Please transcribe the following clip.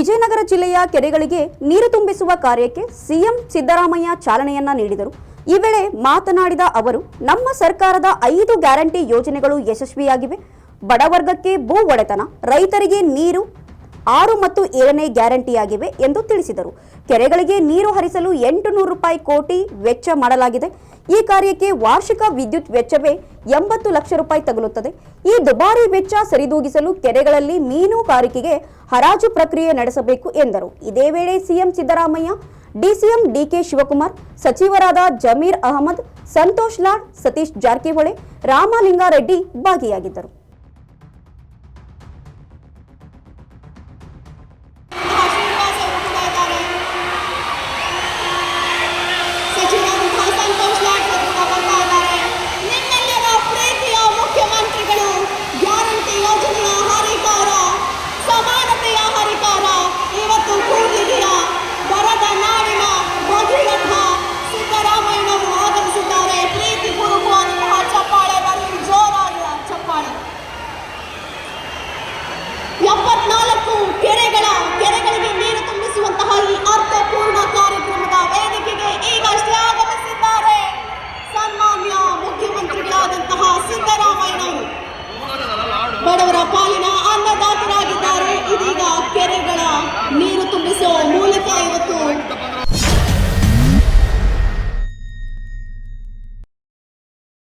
ವಿಜಯನಗರ ಜಿಲ್ಲೆಯ ಕೆರೆಗಳಿಗೆ ನೀರು ತುಂಬಿಸುವ ಕಾರ್ಯಕ್ಕೆ ಸಿಎಂ ಸಿದ್ದರಾಮಯ್ಯ ಚಾಲನೆಯನ್ನ ನೀಡಿದರು. ಈ ವೇಳೆ ಮಾತನಾಡಿದ ಅವರು, ನಮ್ಮ ಸರ್ಕಾರದ ಐದು ಗ್ಯಾರಂಟಿ ಯೋಜನೆಗಳು ಯಶಸ್ವಿಯಾಗಿವೆ. ಬಡವರ್ಗಕ್ಕೆ ಭೂ ಒಡೆತನ, ರೈತರಿಗೆ ನೀರು ಆರು ಮತ್ತು ಏಳನೇ ಗ್ಯಾರಂಟಿಯಾಗಿವೆ ಎಂದು ತಿಳಿಸಿದರು. ಕೆರೆಗಳಿಗೆ ನೀರು ಹರಿಸಲು ಎಂಟು ನೂರು ರೂಪಾಯಿ ಕೋಟಿ ವೆಚ್ಚ ಮಾಡಲಾಗಿದೆ. ಈ ಕಾರ್ಯಕ್ಕೆ ವಾರ್ಷಿಕ ವಿದ್ಯುತ್ ವೆಚ್ಚವೇ ಎಂಬತ್ತು ಲಕ್ಷ ರೂಪಾಯಿ ತಗುಲುತ್ತದೆ. ಈ ದುಬಾರಿ ವೆಚ್ಚ ಸರಿದೂಗಿಸಲು ಕೆರೆಗಳಲ್ಲಿ ಮೀನುಗಾರಿಕೆಗೆ ಹರಾಜು ಪ್ರಕ್ರಿಯೆ ನಡೆಸಬೇಕು ಎಂದರು. ಇದೇ ವೇಳೆ CM Siddaramaiah, DCM DK Shivakumar, ಸಚಿವರಾದ ಜಮೀರ್ ಅಹಮದ್, ಸಂತೋಷ್ ಲಾಡ್, ಸತೀಶ್ ಜಾರಕಿಹೊಳಿ, ರಾಮಲಿಂಗಾರೆಡ್ಡಿ ಭಾಗಿಯಾಗಿದ್ದರು.